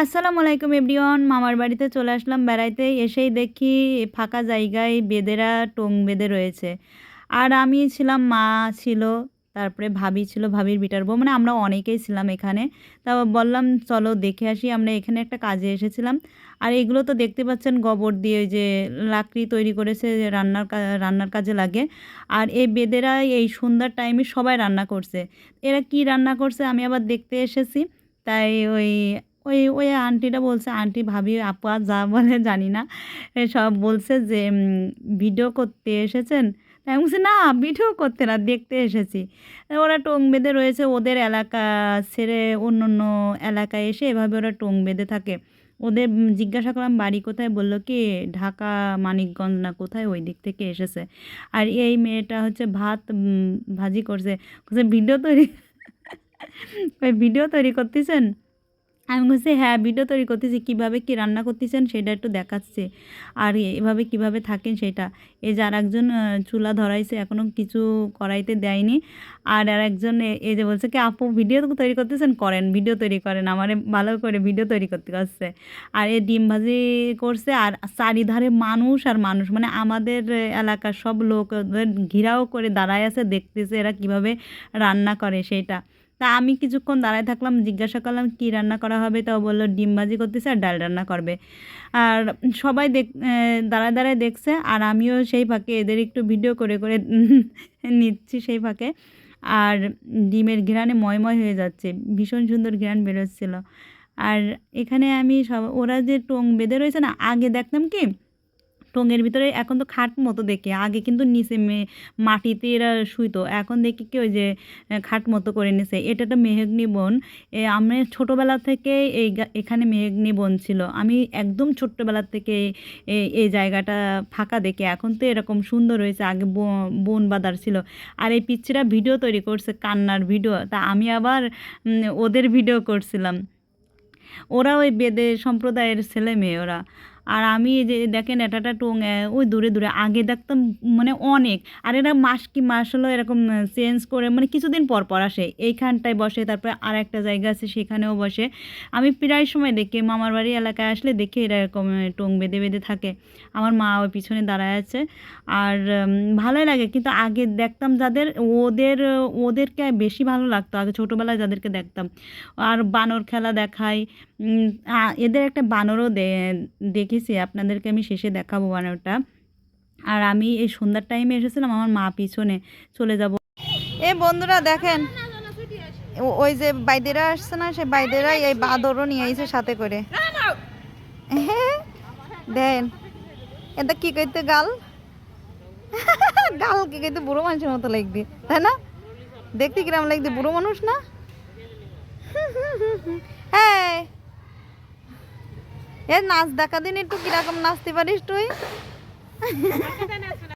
আসসালামু আলাইকুম এভরিওয়ান, মামার বাড়িতে চলে আসলাম বেড়াইতে। এসেই দেখি ফাঁকা জায়গায় বেদেরা টোং বেঁধে রয়েছে। আর আমি ছিলাম, মা ছিল, তারপরে ভাবি ছিল, ভাবির বিটার বউ। মানে আমরা অনেকেই ছিলাম এখানে। তা বললাম, চলো দেখে আসি, আমরা এখানে একটা কাজে এসেছিলাম। আর এগুলো তো দেখতে পাচ্ছেন, গোবর দিয়ে যে লাকড়ি তৈরি করেছে রান্নার রান্নার কাজে লাগে। আর এই বেদেরা এই সন্ধ্যার টাইমে সবাই রান্না করছে। এরা কি রান্না করছে, আমি আবার দেখতে এসেছি। তাই ওই ওই ওই আন্টিটা বলছে, আন্টি, ভাবি, আপু যা বলে জানি না। সব বলছে যে ভিডিও করতে এসেছেন? তাই আমি বলছি, না, ভিডিও করতে না, দেখতে এসেছি। ওরা টোং বেঁধে রয়েছে ওদের এলাকা ছেড়ে অন্য অন্য এলাকায় এসে এভাবে ওরা টোং বেঁধে থাকে। ওদের জিজ্ঞাসা করলাম, বাড়ি কোথায়? বলল কি, ঢাকা, মানিকগঞ্জ না কোথায়? ওই দিক থেকে এসেছে। আর এই মেয়েটা হচ্ছে ভাত ভাজি করছে। ভিডিও তৈরি ভিডিও তৈরি করতেছেন? আমি বলছি হ্যাঁ ভিডিও তৈরি করতেছি, কীভাবে কী রান্না করতেছেন সেটা একটু দেখাচ্ছে। আর এভাবে কীভাবে থাকেন সেটা। এই যে আর একজন চুলা ধরাইছে এখনও কিছু করাইতে দেয়নি। আর আর একজন এই যে বলছে কি, আপু, ভিডিও তৈরি করতেছেন, করেন, ভিডিও তৈরি করেন, আমার ভালো করে ভিডিও তৈরি করতে আসছে আর এ ডিম ভাজি করছে, আর চারিধারে মানুষ আর মানুষ মানে আমাদের এলাকার সব লোক ওদের ঘিরাও করে দাঁড়ায় আছে, দেখতেছে এরা কীভাবে রান্না করে সেটা। তা আমি কিছুক্ষণ দাঁড়ায় থাকলাম, জিজ্ঞাসা করলাম, কী রান্না করা হবে? তাও বলল, ডিম ভাজি করতেছে আর ডাল রান্না করবে। আর সবাই দেখ দাঁড়ায় দাঁড়ায় দেখছে, আর আমিও সেই ফাঁকে এদের একটু ভিডিও করে করে নিচ্ছি সেই ফাঁকে। আর ডিমের ঘ্রাণে ময়ময় হয়ে যাচ্ছে, ভীষণ সুন্দর ঘ্রাণ বেরোচ্ছিল। আর এখানে আমি সব, ওরা যে টোং বেঁধে রয়েছে না, আগে দেখতাম কি টোঙের ভিতরে এখন তো খাট মতো দেখে। আগে কিন্তু নিচে মাটিতে এরা শুইতো। এখন দেখি কি ওই যে খাট মতো করে নিছে। এটা একটা মেহগনি বন। আমি ছোটোবেলা থেকে এই এখানে মেহগনি বন ছিল। আমি একদম ছোট্টবেলা থেকে এই জায়গাটা ফাঁকা দেখে। এখন তো এরকম সুন্দর হয়েছে। আগে বন বাদার ছিল। আর এই পিচ্ছিরা ভিডিও তৈরি করছে, কান্নার ভিডিও। তা আমি আবার ওদের ভিডিও করছিলাম। ওরা ওই বেদে সম্প্রদায়ের ছেলে মেয়ে ওরা। আর আমি যে দেখেন এটা একটা টোং ওই দূরে দূরে, আগে দেখতাম মানে অনেক। আর এরা মাস কি মাস হলো এরকম চেঞ্জ করে মানে কিছুদিন পর পর আসে। এইখানটায় বসে, তারপরে আর একটা জায়গা আছে, সেখানেও বসে। আমি প্রায় সময় দেখি, মামার বাড়ি এলাকায় আসলে দেখি এরা এরকম টোং বেঁধে বেঁধে থাকে। আমার মা ওই পিছনে দাঁড়ায় আছে। আর ভালোই লাগে। কিন্তু আগে দেখতাম যাদের, ওদের, ওদেরকে বেশি ভালো লাগতো। আগে ছোটোবেলায় যাদেরকে দেখতাম। আর বানর খেলা দেখায়। এদের একটা বানরও দে- দেখেছি, আপনাদেরকে আমি শেষে দেখাবো বানরটা। আর আমি এই সন্ধ্যার টাইমে এসেছিলাম, আমার মা পিছনে চলে যাব। এ বন্ধুরা দেখেন ওই যে বাইদেরা আসছে না সে বাইদেরাই এই বাদরও নিয়ে আইছে সাথে করে। দেন, এটা কি কইতে গাল? গাল কি কইতে বুড়ো মানুষের মতো লাগবে, তাই না? দেখতে কিরম লাগবে বুড়ো মানুষ না? হ্যাঁ। এ নাচ দেখা দিন একটু কীরকম নাচতে পারিস তুই?